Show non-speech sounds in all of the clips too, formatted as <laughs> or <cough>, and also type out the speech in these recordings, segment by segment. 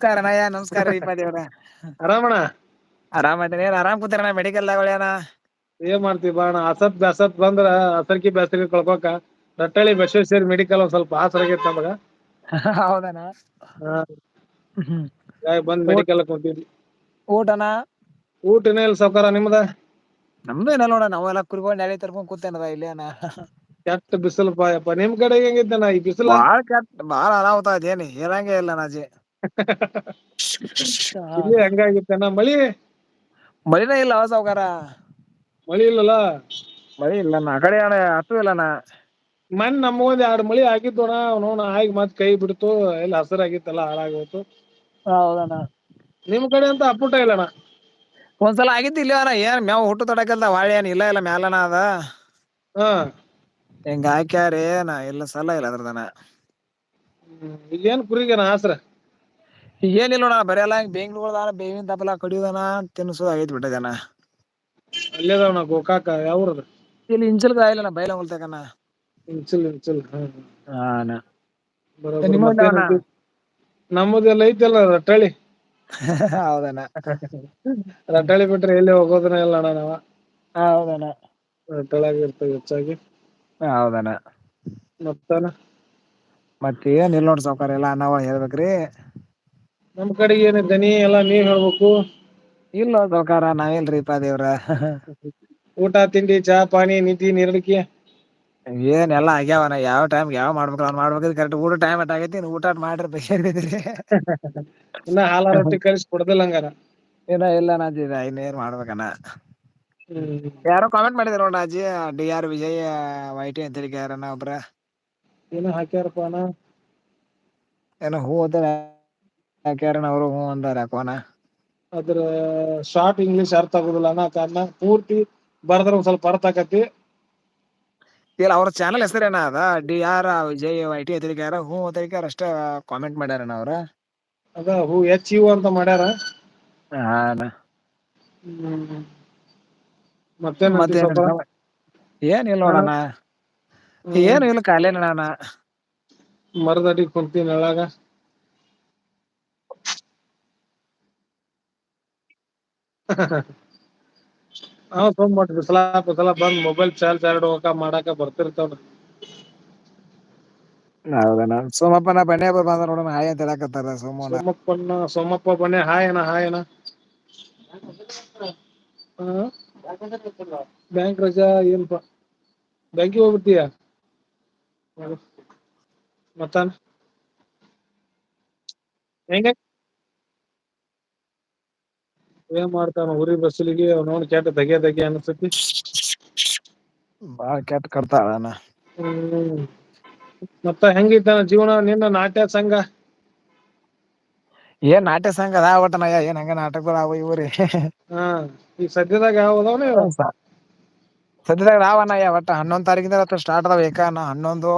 ನಮಸ್ಕಾರ ಅಣ್ಣಯ್ಯ ನಮಸ್ಕಾರ ರೀಪಾ ಅವ್ರ. ಆರಾಮಣ ಆರಾಮ ಅದೇನ ಏನ್ ಆರಾಮ್ ಕೂತಾರಣ್ಣ ಮೆಡಿಕಲ್ದಾಗಣ್ಣ ಏನ್ ಮಾಡ್ತೀವಿ ಬಾ ಅಣ್ಣ ಅಸತ್ ಬೇಸತ್ ಬಂದ್ರ ಅಸರ್ಕಿ ಬೇಸರ್ಕಿ ಕಳ್ಕೋಕ ರಟ್ಟಳ್ಳಿ ಬಸವೇಶ್ವರಿ ಮೆಡಿಕಲ್ ಒಂದ್ ಸ್ವಲ್ಪ ಆಸರ ಆಗೈತ್ ನಮಗ. ಹೌದಣ್ಣ. ಹಾ. ಹ್ಮ್. ಬಂದ್ ಮೆಡಿಕಲ್ ಕುಂತೀವಿ ಊಟನ ಊಟ ಇನ್ನ ಇಲ್ಲ ಸೌಕಾರ ನಿಮ್ದ? ನಮ್ದು ಏನಲ್ಲ ನೋಡ ನಾವೆಲ್ಲ ಕುರಿಗಳು ನೆಳೆ ತರ್ಕೊಂಡ್ ಕೂತೇನದ ಇಲ್ಲಿಯನ ಕೆಟ್ಟ ಬಿಸಿಲು ಪಾಯಪ್ಪ ನಿಮ್ ಕಡೆ ಹೆಂಗಿದ್ದನ ಈ ಬಿಸಿಲು? ಬಾಳ ಕೆಟ್ಟ ಬಾಳ ಅನಾಹುತ ಅದೇನಿ ಹೇಳಂಗೆ ಇಲ್ಲ ಅಣ್ಣಾಜಿ ಇಲ್ಲಿ ಹಂಗಾಗಿತ್ತನ ಮಳಿ? ಮಳಿನೇ ಇಲ್ಲ ಸಾಹುಕಾರ ಮಳಿ ಇಲ್ಲಲ್ಲ? ಮಳಿ ಇಲ್ಲ ನಾ ಕಡೆ ಅಣ್ಣ ಹತ್ತು ಇಲ್ಲಣ್ಣ ಮನ್ ನಮಗೊಂದ್ ಎರಡ್ ಮಳಿ ಆಗಿದ್ದೋಣ ನೋಣ ಆಗಿ ಮತ್ ಕೈ ಬಿಡ್ತು ಇಲ್ಲಿ ಹಸರ ಆಗಿತ್ತಲ್ಲಾ ಹಾಳಾಗೋಯ್ತು. ಹೌದಣ್ಣ. ನಿಮ್ ಕಡೆ ಅಂತ ಅಪ್ಪುಟ ಇಲ್ಲಣ್ಣ ಒಂದ್ಸಲ ಆಗಿತ್ತು ಇಲ್ಲ ಏನ್ ಮೇವ್ ಹುಟ್ಟು ತಡಕಲ್ದ ವಾಳಿ ಏನ್ ಇಲ್ಲ ಇಲ್ಲ ಮ್ಯಾಲನ ಅದ. ಹಿಂಗ ಹಾಕ್ಯಾರ ಏನ ಇಲ್ಲ ಸಲ ಇಲ್ಲ ಅದ್ರದನ ಈಗೇನ್ ಕುರಿಗೇನ ಆಸರ? ಏನಿಲ್ಲ ನೋಡ ಬರಿಲ್ಲ ಬೆಂಗ್ಳೂರ್ದಾನ ಬೇವಿನ ತಪ್ಪಲ ಕಡಿಯೋದನ ತಿನ್ಸುದ ಆಗೈತ್ ಬಿಟ್ಟದನ ಅಲ್ಲೇದಾವಣ ಗೋಕಾಕ ಯಾವ್ರದ? ಇಲ್ಲಿ ಇಂಚಲ್ ಕಾಯಿಲಿನ ಬೈಲ ಹೊಲ್ತಕನ ಇಂಚಲ್ ಇಂಚಲ್ ಹಾ ಹಾನ ನಮ್ಮದೆಲ್ಲ ಐತಲ್ಲ ರಟಾಳಿ ಹೌದಣ್ಣ ರಟಾಳಿ ಬಿಟ್ರೆ ಎಲ್ಲಿ ಹೋಗೋದನ ಇಲ್ಲ ಅಣ್ಣ ನಾವ. ಹ ರಟ್ಟಳಾಗಿ ಇರ್ತೇವ ಹೆಚ್ಚಾಗಿ. ಹೌದನ ಹೌದಣ್ಣ ಮತ್ತೇನ? ಮತ್ತ ಏನ್ ಇಲ್ ನೋಡ್ ಸೌಕರ್ಯ ಎಲ್ಲಾ ನಾವ ಹೇಳ್ಬೇಕ್ರಿ. ನಮ್ ಕಡೆ ಏನ ದನಿ ಎಲ್ಲಾ ನೀವ್ ಹೇಳ್ಬೇಕು. ಇಲ್ಲ ಸಾಹುಕಾರ ನಾವೇಲ್ರೀ ಪಾ ದೇವ್ರ. ಊಟ ತಿಂಡಿ ಚಾ ಪಾನಿ ನಿದ್ದಿ ನೀರಡಿಕೆ ಏನ್ ಎಲ್ಲ ಆಗ್ಯಾವನ ಯಾವ ಟೈಮ್ ಯಾವ ಮಾಡ್ಬೇಕು ಅವ್ ಮಾಡ್ಬೇಕ ಕರೆಕ್ಟ್ ಊಟ ಟೈಮ್ ಅಟ್ ಆಗೈತಿ ಊಟ ಮಾಡ್ರ ಇನ್ನ ಹಾಲ ರೊಟ್ಟಿ ಕಳ್ಸಿ ಕೊಡ್ದಿಲ್ಲ ಹಂಗಾರ. ಏನ ಇಲ್ಲ ನಾಜಿ ಇನ್ನೇರ್ ಮಾಡ್ಬೇಕಣ್ಣ ಮಾಡ್ಬೇಕನ. ಯಾರೋ ಕಾಮೆಂಟ್ ಮಾಡಿದ್ರು ನೋಡ ಅಜ್ಜಿ ಡಿ ಆರ್ ವಿಜಯ್ ವೈಟಿ ಅಂತ ಯಾರನ್ನ ಒಬ್ರ. ಏನೋ ಹಾಕ್ಯಾರಪ್ಪನ ಏನೋ ಹೂ ಅಂತ ಹಾಕ್ಯಾರ ಅವರು ಹ್ಞೂ ಅಂದಾರ ಯಾಕೋನ ಅದ್ರ ಶಾರ್ಟ್ ಇಂಗ್ಲಿಷ್ ಅರ್ಥ ಆಗುದಿಲ್ಲ ಅಣ ಕಾರಣ ಪೂರ್ತಿ ಬರದ್ರ ಒಂದ್ ಸ್ವಲ್ಪ ಅರ್ಥ ಆಕತಿ. ಇಲ್ಲ ಅವ್ರ ಚಾನಲ್ ಹೆಸರು ಏನ ಅದ D R Vijay I T ಯಾರ ಹೂ ಅಷ್ಟೇ ಕಾಮೆಂಟ್ ಮಾಡ್ಯಾರನ ಅವ್ರ? ಅದ ಹೂ ಎಚ್ ಯು ಅಂತ ಮಾಡ್ಯಾರ. ಹಾನ ಹ್ಮ್. ಮತ್ತೇನ್ ಮತ್ತೆ ಏನಿಲ್ಲ ನೋಡಣ ಏನು ಇಲ್ಲ ಕಾಲೇನ ಅಣ್ಣ. ಮರದಡಿ ಕುಂತೀನ ನೆಳಾಗ ಹ ಸೋಮಟ್ಟ ಸಲಾ ಸಲಾ ಬಂದ್ ಮೊಬೈಲ್ ಚಾರ್ಜ್ ಎರಡ್ ಹೋಗಕ ಮಾಡಾಕ ಬರ್ತಿರ್ತವ ಹೌದಣ್ಣ ಸೋಮಪ್ಪನ ಬನ್ನಿ ಹಬ್ಬ ಬಂದ ನೋಡ ಹಾಯ್ ಅಂತ ಹೇಳಕತ್ತಾರ ಸೋಮಣ್ಣ ಸೋಮಪ್ಪನ್ನ ಸೋಮಪ್ಪ ಬನ್ನೆ ಹಾಯನ ಹಾಯನ ಹ ಬ್ಯಾಂಕ್ ರಜಾ ಏನಪಾ ಬ್ಯಾಂಕಿಗ್ ಹೋಗ್ಬಿಟ್ಟಿಯ ಮತ್ತ ಹೆಂಗೆ ಏನ್ ಮಾಡ್ತಾನ ಉರಿ ಬಸಲಿಗೆ ನೋಡಿ ಕೆಟ್ಟ ಧಗೆ ಧಗೆ ಅನ್ಸತಿ ಬಾಳ ಕೆಟ್ಟ ಕರ್ತಾಳ ಹ್ಮ್. ಮತ್ತ ಹೆಂಗಿತ್ತಾನ ಜೀವನ ನಿನ್ನ ನಾಟ್ಯ ಸಂಘ? ಏನ್ ನಾಟ್ಯ ಸಂಘ ಅದ ಒಟ್ಟನ ಏನ್ ಹಂಗ ನಾಟಕಗಳು ಅವ ಇವ್ರಿ ಹಾ ಈಗ ಸದ್ಯದಾಗ ಯಾವದಾವನ ಸದ್ಯದಾಗ ರಾವಣ ಒಟ್ಟ ಹನ್ನೊಂದ್ ತಾರೀಕಿಂದ ಸ್ಟಾರ್ಟ್ ಅದಾವ ಏಕಾನ ಹನ್ನೊಂದು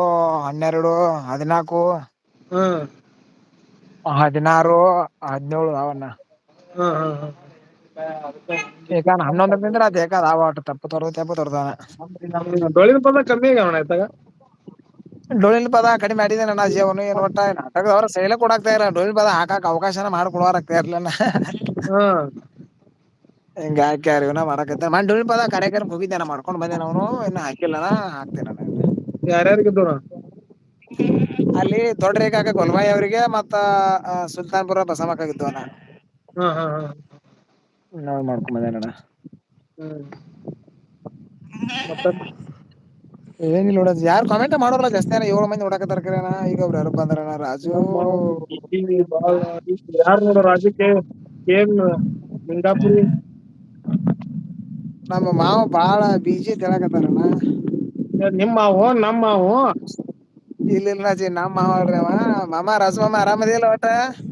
ಹನ್ನೆರಡು ಹದಿನಾಲ್ಕು. ಹ್ಮ್ ಹದಿನಾರು ಹದಿನೇಳು ಅವನ್ನ ಹ್ಮ್ ಹಾ ಹಾ. ಈಗ ಹನ್ನೊಂದರ ಆ ಅವಾಟ ತಪ್ಪು ತೋರ ತಪ್ಪು ತೋರ್ತಾನ ಡೊಳ್ಳಿನ ಪದ ಕಮ್ಮಿ ಆಗೋಣ ಆಯ್ತಾಗ ಪದ ಕಡಿಮೆ ಆಡಿದೆ ನನ್ನ ಜೀವನು ಏನ್ ಒಟ್ಟ ನಾಟಕದವ್ರ ಸೈಲ ಕೊಡಾಕ್ತಾ ಇರ ಡೊಳಿನ ಪದ ಹಾಕಾಕ ಅವಕಾಶನ ಮಾಡಿ ಕೊಡೋರ್ ಇರ್ಲಿಲ್ಲ ಹಿಂಗ ಹಾಕ್ಯಾರ ಮಾಡಿ ಡೊಳಿನ ಪದ ಕಾರ್ಯಕ್ರಮ ಹೋಗಿದ್ದೆ ಮಾಡ್ಕೊಂಡ್ ಬಂದೆ ಅವನು ಇನ್ನ ಹಾಕಿಲ್ಲನ ಹಾಕ್ತೇನೆ ಯಾರ್ಯಾರಿಗಿದ್ದೋಣ ಅಲ್ಲಿ ದೊಡ್ಡರೇಗಾಗ ಗೊಲ್ಬಾಯಿ ಅವರಿಗೆ ಮತ್ತ ಸುಲ್ತಾನ್ಪುರ ಬಸಮಕ್ಕಾಗಿದ್ದು ಹಾ. ನಾವ್ ಮಾಡ್ಕೊಂಡ್ ಬಂದೇನಣ್ಣ ಹ್ಮ್. ಮತ್ತ ಏನಿಲ್ಲ ನೋಡ ಯಾರು ಕಮೆಂಟ್ ಮಾಡೋರಲ್ಲ ಜಾಸ್ತಿ ಏಳು ಮಂದಿ ನೋಡಕತಾರ ಈಗ ಒಬ್ರು ಯಾರು ಬಂದಾರಣ ರಾಜು? ಯಾರು ಯಾರ್ ನೋಡ ರಾಜಕೀಯ ಏನ್ ಲಿಂಗಾಪುರಿ? ನಮ್ಮ ಮಾವ ಬಾಳ ಬಿಜಿ ತೆಳಕತಾರಣ ನಿಮ್ಮ ಮಾವು ನಮ್ಮ ಮಾವು? ಇಲ್ಲ ಇಲ್ಲ ರಾಜಿ ನಮ್ಮ ಮಾವಲ್ರಿ ಅವ. ಮಾಮ ರಾಜು ಮಾಮ ಆರಾಮದಿಲ್ಲ ಒಟ್ಟ? ಒಟ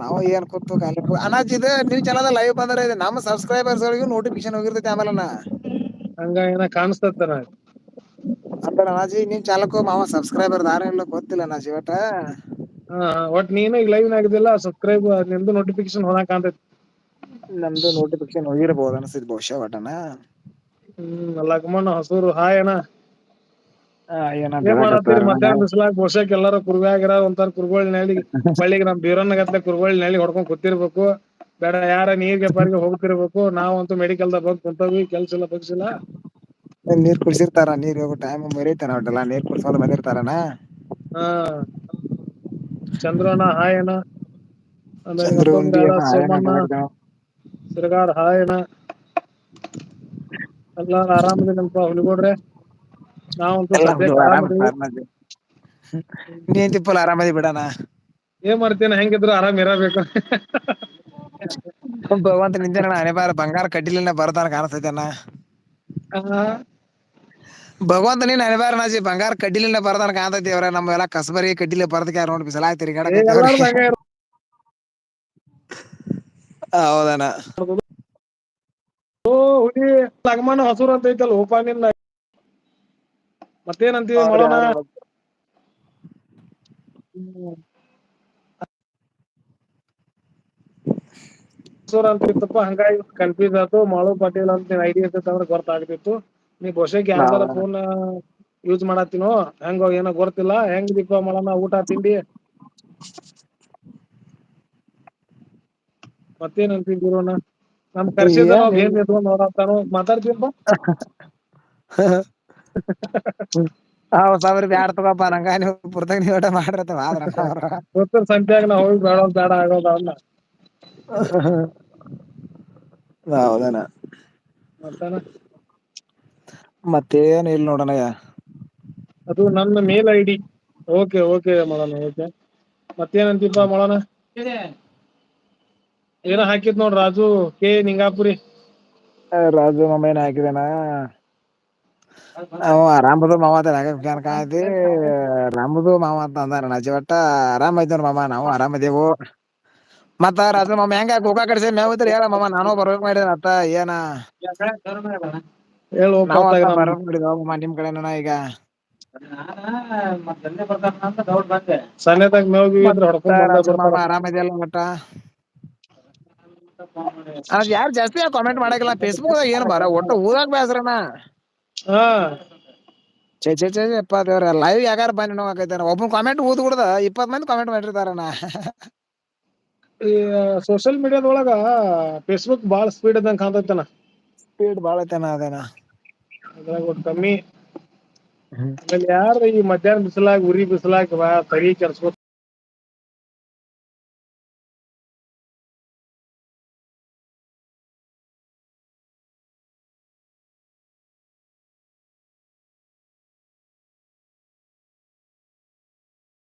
ನಾವು ಏನ್ ಕೂತು ಅನಾಜ್ ಇದೆ ನೀವ್ ಚಾನಲ್ ಲೈವ್ ಬಂದ್ರ ನಮ್ಮ ಸಬ್ಸ್ಕ್ರೈಬರ್ಸ್ ಗಳಿಗೂ ನೋಟಿಫಿಕೇಶನ್ ಹೋಗಿರ್ತೈತಿ ಆಮೇಲೆ ಹಂಗ ಏನ ಕಾಣಸ್ತತ್ತನ ಅಂದ್ರ ಅನಾಜಿ ನಿಮ್ ಚಾಲಕ ಮಾವ ಸಬ್ಸ್ಕ್ರೈಬರ್ ದಾರ ಇಲ್ಲ ಗೊತ್ತಿಲ್ಲ ನಾ ಜೀವಟ ಹಾ ಒಟ್ ನೀನ ಈಗ ಲೈವ್ ಆಗಿದಿಲ್ಲ ಸಬ್ಸ್ಕ್ರೈಬ್ ನಿಮ್ದು ನೋಟಿಫಿಕೇಶನ್ ಹೋದಾಗ ಕಾಣ್ತೈತಿ. ನಮ್ದು ನೋಟಿಫಿಕೇಶನ್ ಹೋಗಿರಬಹುದು ಅನ್ಸಿದ್ ಬಹುಶ ಒಟನ ಹ್ಮ್ ಲಕ್ಮಣ್ಣ ಹಸೂರು ಮಾಡತ್ತರಿ ಬೀಳಕತ್ತಾರ ಮಧ್ಯಾಹ್ನ ಬಿಸ್ಲಾಕ್ ಬೋಶಕ್ ಎಲ್ಲಾರು ಕುರ್ಬಿ ಆಗ್ಯಾರ ಒಂತರ ಕುರ್ಗೊಳ್ ನೆಳಿ ಬಳ್ಳಿಗ್ ನಮ್ ಬೀರಣ್ಣ ಗತ್ಲೆ ಕುರ್ಗೊಳ್ ನೆಳಿ ಹೊಡ್ಕೊಂಡ್ ಕೂತಿರ್ಬೇಕು. ಬೇಡ ಯಾರ ನೀರ್ಗೆ ಪಾರಿಗೆ ಹೋಗ್ತಿರ್ಬೇಕು. ನಾವಂತೂ ಮೆಡಿಕಲ್ದಾಗ ಬಂದ್ ಕುಂತವಿ ಕೆಲ್ಸ ಇಲ್ಲ ಬಗ್ಸಿಲ್ಲ ನೀರ್ ಕುಡ್ಸಿರ್ತಾರ ನೀರ್ ಹೋಗೋ ಟೈಮ್ ಮರಿತಾನ ಅವಟ್ಟೆಲ್ಲ ನೀರ್ ಕುಡ್ಸೋದು ಬಂದಿರ್ತಾರನಾ? ಹಾ. ಚಂದ್ರನ ಹಾಯನ ತಿರ್ಗಾಡ್ ಹಾಯ್ ಅಣ್ಣ ಆರಾಮದಿನಪ್ಪ ಹುಲಿಗೌಡ್ರೆ ನಾವಂತೂ ಎಲ್ಲ ಸದ್ಯಕ್ಕೆ ಆರಾಮ್ ಆರಾಮದೀವಿ ನೀ ಎಂತಿ ಫುಲ್ ಆರಾಮದಿ ಬಿಡಣ? ಏನ್ ಮಾಡ್ತೇನೆ ಹೆಂಗಿದ್ರು ಆರಾಮ್ ಇರಬೇಕು. ಭಗವಂತ ನಿಂದನಣ್ಣ ಅನೇ ಬಾರ ಬಂಗಾರ ಕಟ್ಟಿಲ್ಲ ಬರ್ತಾನ ಕಾಣಸತೈತನ್ನ ಹಾ ಭಗವಂತ ನೀನ್ ಹಣೆಬಾರ ನಾಜಿ ಬಂಗಾರ ಕಡ್ಡಿಲಿಂದ ಬರ್ದಾನ ಕಾಂತೇತಿವ್ರ ನಮ್ಮ ಎಲ್ಲಾ ಕಸಬರಿ ಕಡ್ಡಿಲಿ ಬರ್ದಕ ನೋಡ್ ಬಿಸಲಾ ಎಲ್ಲಾರ್ದು ಹೌದಣ್ಣ. ಓ ಹುಲಿ ಲಗ್ಮನ ಹಸುರ ಅಂತ ಐತಲ್ಲ ಮತ್ತೇನಂತೀವಿ ಮಾಡೋಣ ಯಾರು ಹ್ಮ್ ಸೂರ ಅಂತ ಇತ್ತಪ್ಪ ಹಂಗಾಗಿ ಕನ್ಫ್ಯೂಸ್ ಆಯ್ತು. ಮಾಳು ಪಾಟೀಲ್ ಅಂತ ಐಡಿ ಇರ್ತೈತೆ ಅಂದ್ರೆ ಗೊತ್ತಾಗ್ತಿತ್ತು. ನೀ ಬಹುಶಃ ಯಾವ್ದಾರ ಫೋನ್ ಯೂಸ್ ಮಾಡತ್ತೀನೋ? ಹೆಂಗ ಏನೋ ಗೊತ್ತಿಲ್ಲ. ಹೆಂಗ್ ದೀಪ ಮಾಡೋಣ ಊಟ ತಿಂಡಿ? ಮತ್ತೇನ್ ಗುರುವಣ್ಣ ನಮ್ ಕರ್ಸಿದ ಏನ್? ಎತ್ಕೊಂಡ್ ನೋಡತ್ತಾನೋ ಮಾತಾಡ್ತವಪ್ಪಾ <laughs> ಹ ಸಾವಿರ ಬ್ಯಾಡ್ ತಗೋಪ್ಪ ನಂಗ ನೀವು ಪುರ್ತ ನೀವು ಊಟ ಮಾಡ್ರತ ಆದ್ರಣ್ಣ ಅವ್ರ. ಸಂತ್ಯಾಗ ನಾ ಹೋಗಿ ಬೇಡ ಬೇಡ ಆಗೋದ ಅಲ್ಲ ಹೌದನ. ಮತ್ತೇನ್? ನೋಡಣ ಅದು ನನ್ನ ಮೇಲ್ ಐಡಿ ಓಕೆ ಓಕೆ ಮಾಡೋಣ ಓಕೆ. ಮತ್ತೇನಂತಪಾ ಮಾಡೋಣ ಏನ ಹಾಕಿತ್ ನೋಡ ರಾಜು ಕೆ ನಿಂಗಾಪುರಿ. ರಾಜು ಮಮ್ಮೈನ ಹಾಕಿದಾನ? ಹ ಆರಾಮದು ಮಮತ ಕಾಯ್ತಿ ರಾಮದು ಮಾವ ಅಂತ ಅಂದಾರ ನಜಿ ಒಟ್ಟ ಆರಾಮ ಇದ್ದೇವ್ ಮಾಮ ನಾವು ಆರಾಮದೇವು ಮತ್ತ ರಾಜು ಮಾಮ ಹೆಂಗ ಗೋಕಾ ಕಡೆ ಮೇವತ್ತರ್ ಹೇಳ ಮಾಮ ನಾನು ಬರ್ಬೇಕು ಮಾಡಿದ ಅತ್ತ ಏನ? ಹೇಳು ನಿಮ್ ಕಡೆ ಅಂತ ಕಡೆನ ಈಗ. ಯಾರ ಮೇವ್ ಮಾಮ ಅದ್ ಜಾಸ್ತಿ ಕಾಮೆಂಟ್ ಮಾಡಕಿಲ್ಲ ಫೇಸ್ಬುಕ್ ಏನ್ ಬಾರ ಒಟ್ಟು ಊರಾಗ ಬೇಸ್ರನಾ ಹಾ. ಚೇ ಚೆ ಅಪ್ಪ ದೇವ್ರ ಲೈವ್ ಯಾರ ಬನ್ನಿ ಆಗೈತಾರ ಒಬ್ಬ ಕಾಮೆಂಟ್ ಊದ್ ಬಿಡುದ ಇಪ್ಪತ್ ಮಂದಿ ಕಾಮೆಂಟ್ ಮಾಡಿರ್ತಾರಣ್ಣ ಈ ಸೋಷಿಯಲ್ ಮೀಡಿಯಾದೊಳಗ ಫೇಸ್ಬುಕ್ ಬಾಳ ಸ್ಪೀಡ್ ಇದಂಗ ಕಾಣತೈತನ. ಸ್ಪೀಡ್ ಬಾಳ ಐತನ ಅದೇನ? ಅದ್ರಾಗ ಕಮ್ಮಿ. ಹ್ಮ್. ಆಮೇಲೆ ಯಾರ ಈ ಮಧ್ಯಾಹ್ನ ಬಿಸಿಲಾಗ ಉರಿ ಬಿಸಿಲಾಗ ಬಾ ತಲಿ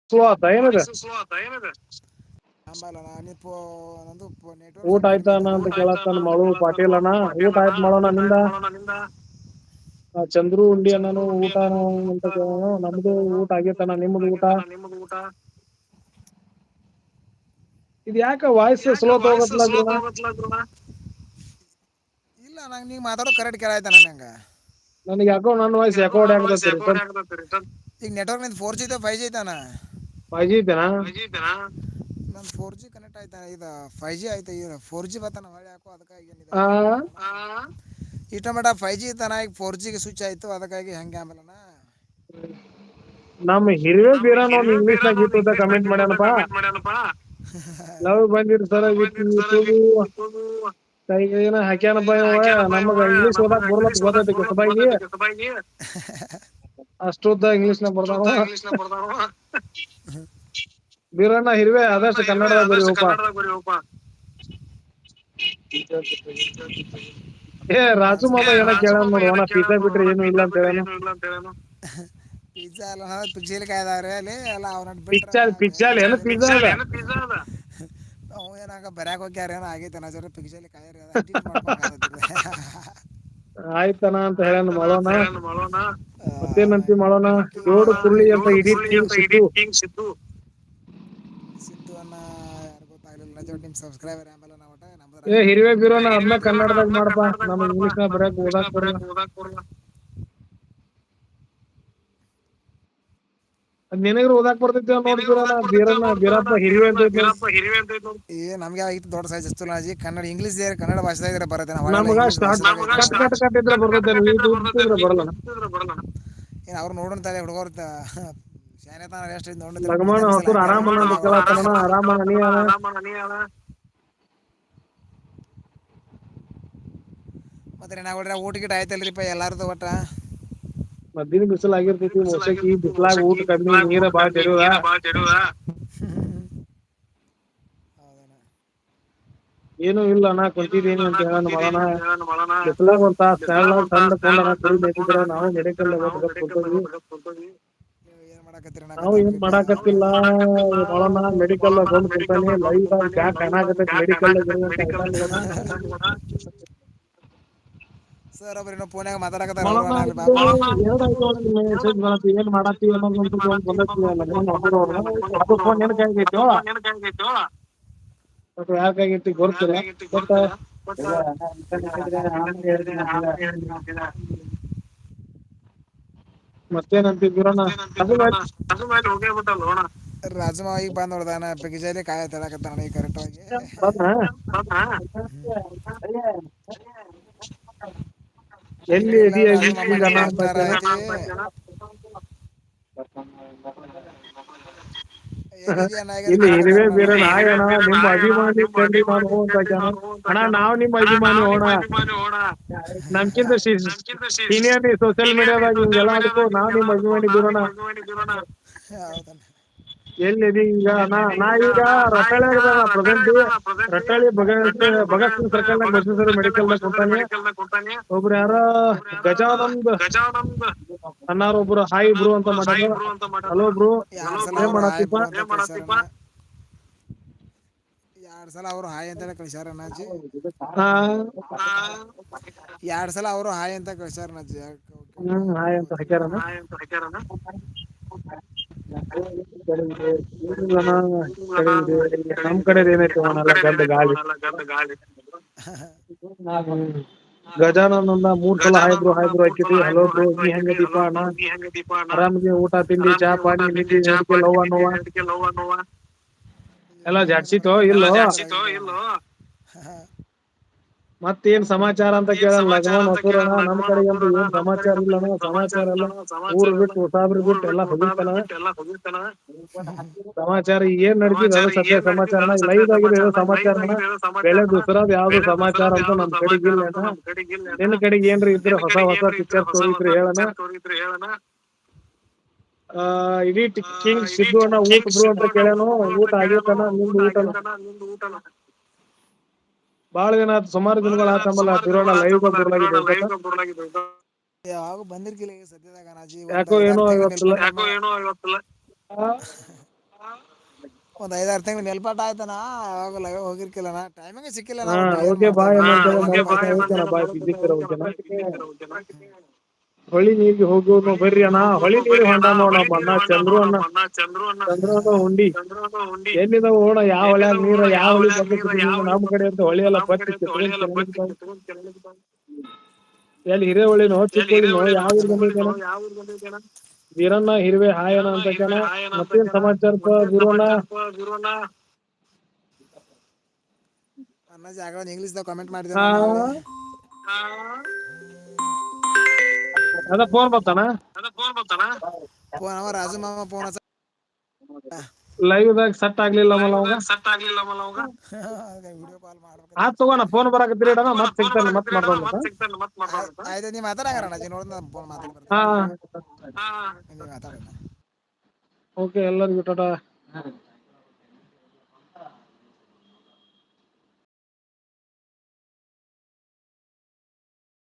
ಕೆರ್ಸ್ಕೋ ಏನದ? ನೆಟ್ವರ್ಕ್ ಊಟ ಸ್ವಲ್ಪ ಕಡಿಮೆ ಆಯ್ತಾನ ಐತನ ಅಂತ ಕೇಳತ್ತಾನ ಮಳು ಪಾಟೀಲ್ ಅಣ್ಣ. ಊಟ ಆಯ್ತು ಮಾಡೋಣ ನಿಂದ? ಆ ಚಂದ್ರು ಉಂಡಿ ಅಣ್ಣನು ಊಟ ಅಂತ ಕೇಳೋಣ. ನಮ್ದು ಊಟ ಆಗೇತನ ನಿಮ್ದು ಊಟ? ಊಟ ಇದ್ ಯಾಕ ವಾಯ್ಸ್ ಸ್ಲೋ ತಗೋಗತ್ಲ ಇಲ್ಲ ನಂಗ ನೀವು ಮಾತಾಡೋ ಕರೆಕ್ಟ್ ಕೇಳಾಯ್ತ ನಂಗೆ. ನನಗೆ ಯಾಕೋ ನನ್ನ ವಾಯ್ಸ್ ಯಾಕೋ ರಿಟರ್ನ್ ಈಗ network four G five G ಐತಾನ five G ಐತೆನಾ ನಮ್ ಫೋರ್ ಜಿ ಕನೆಕ್ಟ್ ಆಯ್ತಾ? ಇದು ಫೈವ್ ಜಿ ಆಯ್ತಾ? ಈ ಫೋರ್ ಜಿ ಬತ್ತ ನ ಯಾಕೋ ಅದಕ್ಕ ಆ? ಇಷ್ಟ ಮಟ ಫೈವ್ ಜಿ ತನ ಈಗ ಫೋರ್ ಜಿಗೆ ಸ್ವಿಚ್ ಆಯ್ತು ಅದಕ್ಕಾಗಿ ಹೆಂಗೆ ಆಮೇಲೆನ? ನಮ್ ಹಿರಿಯ ನಮ್ ಬೀರನ್ ಒಂದ್ ಇಂಗ್ಲೀಷ್ ನಾಗ ಇಟ್ಟು ಕಮೆಂಟ್ ಮಾಡ್ಯನಪ್ಪಾ. ಲವ್ ಬಂದಿರ್ ಸರ ಇತ್ತು ಏನ ಹಾಕ್ಯಾನಪ್ಪ ಇವ? ನಮಗ ಇಂಗ್ಲಿಷ್ ಓದಾಕ್ ಬರ್ಲತ್ ಗೊತ್ತೈತಿ ಕಿಸಬಾಯಿ. ಇಂಗ್ಲಿಷ್ ನಾಗ ಬರ್ದಾವ. ಬೀರಣ್ಣ ಹಿರ್ವೆ ಆದಷ್ಟು ಕನ್ನಡ ಬರಿಯಪ್ಪ ಏ ರಾಜು ಮಾಮ ಏನ ನೋಡಿ ಏನೋ ಪಿಜ್ಜಾ ಬಿಟ್ರೆ ಏನು ಇಲ್ಲ ಅಂತ ಹೇಳೋಣ ಪಿಜ್ಜಾ ಎಲ್ಲ ಪಿಜ್ಜಲ್ಕಾಯದವ್ರೆ ಅಲ್ಲಿ ಅಲ್ಲ ಅವ್ರ ಪಿಜ್ಜಾ ಪಿಜ್ಜಾ ಅಲ್ಲ ಏನು ಪಿಜ್ಜಾ ಅದ. ಏನಂಗ ಬರ್ಯಾಕ್ ಹೋಗ್ಯಾರ ಏನ ಆಗೈತೆ ನಜ ಪಿಕ್ಚಲಿ ಪಿಜ್ಜಾಲಿ ಕಾಯ್ರಿ ಆಯ್ತನ ಅಂತ ಹೇಳೋಣ ಮಾಡೋಣ. ಮತ್ತೇನಂತಿ ಮಾಡೋಣ? ಜೋಡು ಮಾಡೋಣ ಕುರುಳಿ ಅಂತ ಇಡೀ ಟೀಮ್ ಸಿದ್ದು ಅನ್ನ ಯಾರು ನಿಮ್ ಸಬ್ಸ್ಕ್ರೈಬರ್ ಏ ಹಿರಿವೆ ಬೀರೋಣ ಹಿರಿವೆ ಅದ್ನ ಬೀರೋಣ ಕನ್ನಡದಾಗ ಅದ್ನ ಮಾಡಪಾ ಕನ್ನಡದಾಗ ನಮ್ ಮಾಡಪಾ. ಇಂಗ್ಲೀಷ್ನಾಗ ನಮ್ ಬರಯಕ್ ಇಂಗ್ಲೀಷ್ನ ಓದಾಕ್ ಬರಲ್ಲ. ಬರಯಕ್ ಓದಾಕ್ ಬರಲ್ಲ ಅದ್ ನಿನಗ್ರ ಓದಾಕ್ ಬರ್ತೈತಿ ಬೀರಣ್ಣ ಬೀರಪ್ಪ ಅಂತ ಬೀರಪ್ಪ ಹಿರಿವೆ ನಮ್ಗೆ ಆಗಿತ್ತು ದೊಡ್ಡ ಸೈಜ್ ಕನ್ನಡ ಇಂಗ್ಲೀಷ್ ಕನ್ನಡ ಭಾಷೆ ಬರುತ್ತೆ ನಾವೆಲ್ಲ ನಮ್ಗ ಇಂಗ್ಲೀಷ್ ಸ್ಟಾರ್ಟ್ ಕಟ್ ಕಟ್ ಇದ್ರ ಕಟ್ ಇದ್ರೆ ಬರಲ್ಲ. ಬರ್ತೈತಿ ಏನ್ ಅವ್ರು ನೋಡೋಣ ತಡೆ ಹುಡ್ಕೋರ್ತ ಹೊಸೂರ್ ಆರಾಮನ ಆರಾಮನ ನೀ ಮತ್ತೆ ಊಟ ಗಿಟ ಆಯ್ತಲ್ರಿಪ್ಪ ಎಲ್ಲಾರ್ದು ಒಟ್ಟ? ಮದ್ದಿನ ಬಿಸಿಲು ಆಗಿರ್ತೈತಿ ಮೋಸಕಿ ಬಿಸಲಾಗಿರ್ತೈತಿ ಬಿಸ್ಲಾಗ ಊಟ ಕಮ್ಮಿ ಬಿಸ್ಲಾಗ ನೀರ ಊಟ ಬಾಳ ಕೆಡೋದ ಏನು ಇಲ್ಲ ಅಣ್ಣ ಕುಂತಿದ್ದೀನಿ ಅಂತ ಹೇಳಣ ಮಾಡಣ ಬಿಸಿಲಾಗ ಒಂದ್ ತಾಸ್ ಕುಂಡನ ನಾವು ಮೆಡಿಕಲ್ ಕುಂತವಿ ನಾವು ಏನ್ ಮಾಡಾಕತ್ತಿಲ್ಲ ನೋಡೋಣ ಮೆಡಿಕಲ್ ಬಂದ್ ಕುಂತಾನಿ ಲೈವ್ ಆಗಿ ಬ್ಯಾಕ್ ಮೆಡಿಕಲ್ ಸರ್ ಇನ್ನೊ ಫೋನ್ಯಾಗ ಮಾತಾಡಕತ್ತಾರ ಅವರು ಮೆಸೇಜ್ ಏನ್ ಮಾಡತಿ ಅನ್ನೋದು ಒಂದ್ ಬಂದೈತಿ ಲಗ್ನ ಅದು ಫೋನ್ ಏನ್ ಯಾರ್ ಗೊತ್ತಿಲ್ಲ. ಬಟ್ ಮತ್ತೇನಂತಿ ಕಿರಣ ರಾಜಮ ಈಗ ಬಂದ್ ನೋಡ್ದಾನ ಬಿಗಿಜಲಿ ಕಾಯಿ ತಳಕತ್ತಾನ ಈಗ ಕರೆಕ್ಟ್ ಆಗಿ ಬಂದ್ನ ಎಲ್ಲಿ ಇಲ್ಲ ಇದಿ ರಾಜು ಮಾಮ ಈಗ ನಿಮ್ದು ಅಣ್ಣ ಅಂತ ಎಷ್ಟಾರ ಕೇಳ ಐತಿ ಎಲ್ಲಿದಿ ಅಣ್ಣ ಈಗ ಇಲ್ಲಿ ಇರುವೆ ಆಯಣ ನಿಮ್ಮ ಅಭಿಮಾನಿ ನಾನು ಅಂತ ಅಣ್ಣ ಅಣ್ಣ ನಾವ್ ನಿಮ್ ಅಭಿಮಾನಿ ಹೋಣ ನಮ್ಕಿಂತ ಸೀನಿಯರ್ ಸೋಷಿಯಲ್ ಮೀಡಿಯಾದಾಗ ಹಿಂಗೆಲ್ಲ ಅದಕ್ಕೂ ನಾವ್ ನಿಮ್ ಅಭಿಮಾನಿ ಬೀರೋಣ ಎಲ್ಲಿದಿ ಈಗ? ನಾ ನಾ ಈಗ ರತಾಳ್ಯಾಗ ಪ್ರೆಸೆಂಟ್ ರತಾಳಿ ಭಗತ್ ಭಗತ್ ಸಿಂಗ್ ಸರ್ಕಲ್ ನಾಗ ಬಸವೇಶ್ವರ ಮೆಡಿಕಲ್ ಕುಂತಾನಿ ಒಬ್ರು ಯಾರ ಗಜಾನಂದ್. ಅನ್ನಾರ ಒಬ್ರು ಹಾಯ್ ಬ್ರೋ ಅಂತ ಮಾಡ್ಯಾರ. Hello bro. ಎರಡ್ ಸಲ ಏನ್ ಅವರು ಹಾಯ್ ಮಾಡತ್ತಿಪ್ಪ? ಎರಡ್ ಸಲ ಅವರು ಹಾಯ್ ಅಂತ ಕಳ್ಸ್ಯಾರ ಅಣ್ಣಾಜಿ? ಹಾ. ಎರಡ್ ಸಲ ಅವರು ಹಾಯ್ ಅಂತ ಕಳ್ಸ್ಯಾರ ಅಣ್ಣಾಜಿ? ಹ್ಮ್ ಹಾಯ್ ಅಂತ ಹಾಕ್ಯಾರನ ನಮ್ ಕಡೆ ಗದ್ದ ಏನೈತಿ ಗಾಳಿ. ಗಜಾನಂದ ಮೂರ್ ಸಲ ಹಾಯ್ ಬ್ರೋ ಹಾಕಿದ್ವಿ ಹಲೋ ಬ್ರೋ ನೀ ಹೆಂಗದಿಪ್ಪ ಅಣ್ಣ ಆರಾಮದಿ ಊಟ ತಿಂಡಿ ಚಾ ಪಾನಿ ನಿದ್ದಿ ಹೆಂಡತಿ ಲವ್ವ ನೋವ ಎಲ್ಲ ಜಡ್ಸಿತೋ ಇಲ್ಲೋ ಮತ್ತೇನ್ ಸಮಾಚಾರ ಅಂತ ಹೊಸೂರಣ್ಣ ನಮ್ ಕಡೆ ಏನ್ ಸಮಾಚಾರ ಇಲ್ಲ ಸಮಾಚಾರ ಎಲ್ಲ ಊರ್ ಬಿಟ್ಟು ಉಸಾಬ್ರಿ ಬಿಟ್ಟು ಎಲ್ಲಾ ಹೋಗಿರ್ತಾನ ಸಮಾಚಾರ ಏನ್ ನಡೀತಿದೆ ಸತ್ಯ ಸದ್ಯ ಸಮಾಚಾರಣ ಲೈವ್ ಆಗಿದೆ ಸಮಾಚಾರ ಬೆಳೆ ದಸರಾದ ಯಾವ್ದು ಸಮಾಚಾರ ಅಂತ ನಮ್ ಕಡೆಗ ಇಲ್ಲಣ್ಣ ನಿನ್ ಕಡೆ ಏನ್ರಿ ಇದ್ರೆ ಹೊಸ ಹೊಸ ಪಿಕ್ಚರ್ ಸ್ಟೋರಿ ಇದ್ರೆ ಹೇಳಣ. ಇಡೀ ಕಿಂಗ್ ಸಿದ್ದು ಅಣ್ಣ ಊಟ ಬ್ರೋ ಅಂತ ಕೇಳೋಣ. ಊಟ ಆಗೇತನ ನಿಂದು ಊಟನ ಬಾಳ ದಿನ ಆತ್ ಸುಮಾರು ದಿನಗಳ ಆತಂಬಲ್ಲ ಬಿರೋಣ ಲೈವ್ ಯಾವಾಗ ಬಂದಿರ್ಕಿಲ್ಲ ಈಗ ಸದ್ಯದಾಗ ಒಂದ್ ಯಾಕೋ ಐದಾರು ಏನೋ ತಿಂಗಳ ಇವತ್ತಲ್ಲ. ಮೇಲ್ಪಟ್ಟ ಆ, <laughs> ಒಂದ್ ಐದಾರು ತಿಂಗ್ಳ ಮೇಲ್ಪಟ್ಟ ಆಯ್ತನ ಅವಾಗಲ ಹೋಗಿರ್ಕಿಲ್ಲಣ ಟೈಮಿಂಗ್ ಸಿಕ್ಕಿಲ್ಲ ನಾ ಏನ್ ಓಕೆ ಬಾಯ್ ಮಾಡ್ತೇವ ಬಾಯ್ ಓಕೆನಾ? ಬಾಯ್ ಓಕೆನಾ? ಹೊಳಿ ನೀರಿಗೆ ಹೋಗೋನು ಬರ್ರಿ ಅಣ್ಣ. ಹೊಳಿ ನೀರು ಹೊಂಡ ನೋಡಪ್ಪ ಅಣ್ಣ. ಚಂದ್ರು ಅಣ್ಣ ಚಂದ್ರು ಅಣ್ಣ ಹುಂಡಿ ಎಲ್ಲಿದ ಓಡ ಯಾವ ಹೊಳ್ಯಾಗ ನೀರ? ಯಾವ ಹೊಳಿ ನಮ್ ಕಡೆ ಅಂತ ಹೊಳಿ ಎಲ್ಲ ಬಿದ್ದಾವ್. ಎಲ್ಲಿ ಹಿರೇಹೊಳಿನೋ ಚಿಕ್ಕೋಳಿನೋ ಯಾವ ಊರ್ ಬಂದಿದ್ದಾನ? ವೀರಣ್ಣ ಹಿರಿವೆ ಹಾಯಣ್ಣ ಅಂತ ಕಣ ಮತ್ತೇನ್ ಸಮಾಚಾರ ಗುರುವಣ್ಣ? ಅಣ್ಣ ಆಗಳೆ ಇಂಗ್ಲೀಷ್ ದಾಗ ಕಮೆಂಟ್ ಮಾಡಿದೆ ಅದ ಫೋನ್ ಬರ್ತಾನ? ಫೋನ್ ಅವ ರಾಜು ಮಾಮ ಫೋನ್ ಹಚ್ಚ ಲೈವ್ದಾಗ ಸೆಟ್ ಆಗ್ಲಿಲ್ಲ ಮಲ್ಲ ಅವಂಗ? ವಿಡಿಯೋ ಕಾಲ್ ಆತ್ ಆ ತಗೋಣ ಫೋನ್ ಬರಾಕತ್ತೀರಿ ಅಣ್ಣ ಮತ್ ಸಿಗ್ತಾನೆ ಮತ್ ಮಾಡ್ದೋಣಂತ ಆಯ್ತು ನೀ ಮಾತಾಡಂಗಾರ ನೋಡ ಫೋನ್ ಮಾತಾಡ್ ಹಾ. ಹಾ. ಓಕೆ ಎಲ್ಲರಿಗೂ ಟಾಟಾ.